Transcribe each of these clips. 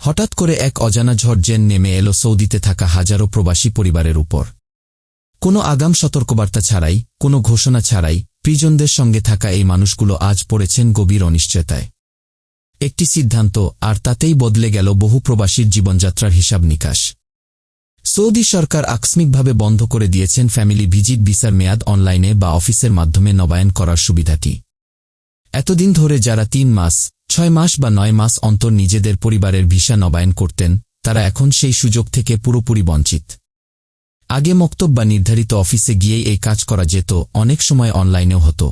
হঠাৎ করে এক অজানা ঝড় জেন নেমে এলো সৌদিতে থাকা হাজারো প্রবাসী পরিবারের উপর। কোনো আগাম সতর্কবার্তা ছাড়াই, কোনো ঘোষণা ছাড়াই প্রিজনদের সঙ্গে থাকা এই মানুষগুলো আজ পড়েছেন গভীর অনিশ্চয়তায়। একটি সিদ্ধান্ত, আর তাতেই বদলে গেল বহু প্রবাসীর জীবনযাত্রার হিসাব নিকাশ। সৌদি সরকার আকস্মিকভাবে বন্ধ করে দিয়েছেন ফ্যামিলি ভিজিট ভিসার মেয়াদ অনলাইনে বা অফিসের মাধ্যমে নবায়ন করার সুবিধাটি। এতদিন ধরে যারা তিন মাস ছয় মাস বা নয় মাস অন্তর নিজেদের পরিবারের ভিসা নবায়ন করতেন, তারা এখন সেই সুযোগ থেকে পুরোপুরি বঞ্চিত। আগে মক্তব বা নির্ধারিত অফিসে গিয়েই এই কাজ করা যেত, অনেক সময় অনলাইনেও হতো।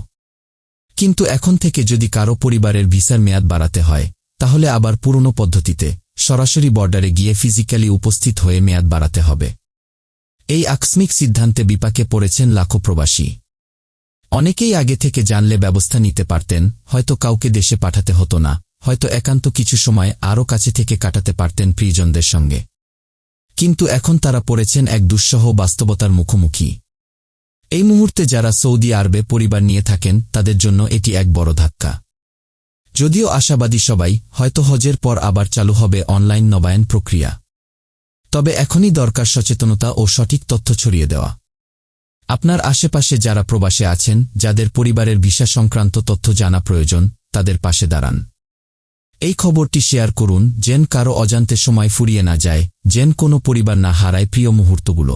কিন্তু এখন থেকে যদি কারও পরিবারের ভিসার মেয়াদ বাড়াতে হয়, তাহলে আবার পুরনো পদ্ধতিতে, সরাসরি বর্ডারে গিয়ে ফিজিক্যালি উপস্থিত হয়ে মেয়াদ বাড়াতে হবে। এই আকস্মিক সিদ্ধান্তে বিপাকে পড়েছেন লাখো প্রবাসী। অনেকেই আগে থেকে জানলে ব্যবস্থা নিতে পারতেন, হয়তো কাউকে দেশে পাঠাতে হতো না, হয়তো একান্ত কিছু সময় আরও কাছে থেকে কাটাতে পারতেন প্রিয়জনদের সঙ্গে। কিন্তু এখন তারা পড়েছেন এক দুঃসহ বাস্তবতার মুখোমুখি। এই মুহূর্তে যারা সৌদি আরবে পরিবার নিয়ে থাকেন, তাদের জন্য এটি এক বড় ধাক্কা। যদিও আশাবাদী সবাই, হয়তো হজের পর আবার চালু হবে অনলাইন নবায়ন প্রক্রিয়া। তবে এখনই দরকার সচেতনতা ও সঠিক তথ্য ছড়িয়ে দেওয়া। আপনার আশেপাশে যারা প্রবাসে আছেন, যাদের পরিবারের ভিসা সংক্রান্ত তথ্য জানা প্রয়োজন, তাদের পাশে দাঁড়ান। এই খবরটি শেয়ার করুন, যেন কারও অজান্তে সময় ফুরিয়ে না যায়, যেন কোনো পরিবার না হারায় প্রিয় মুহূর্তগুলো।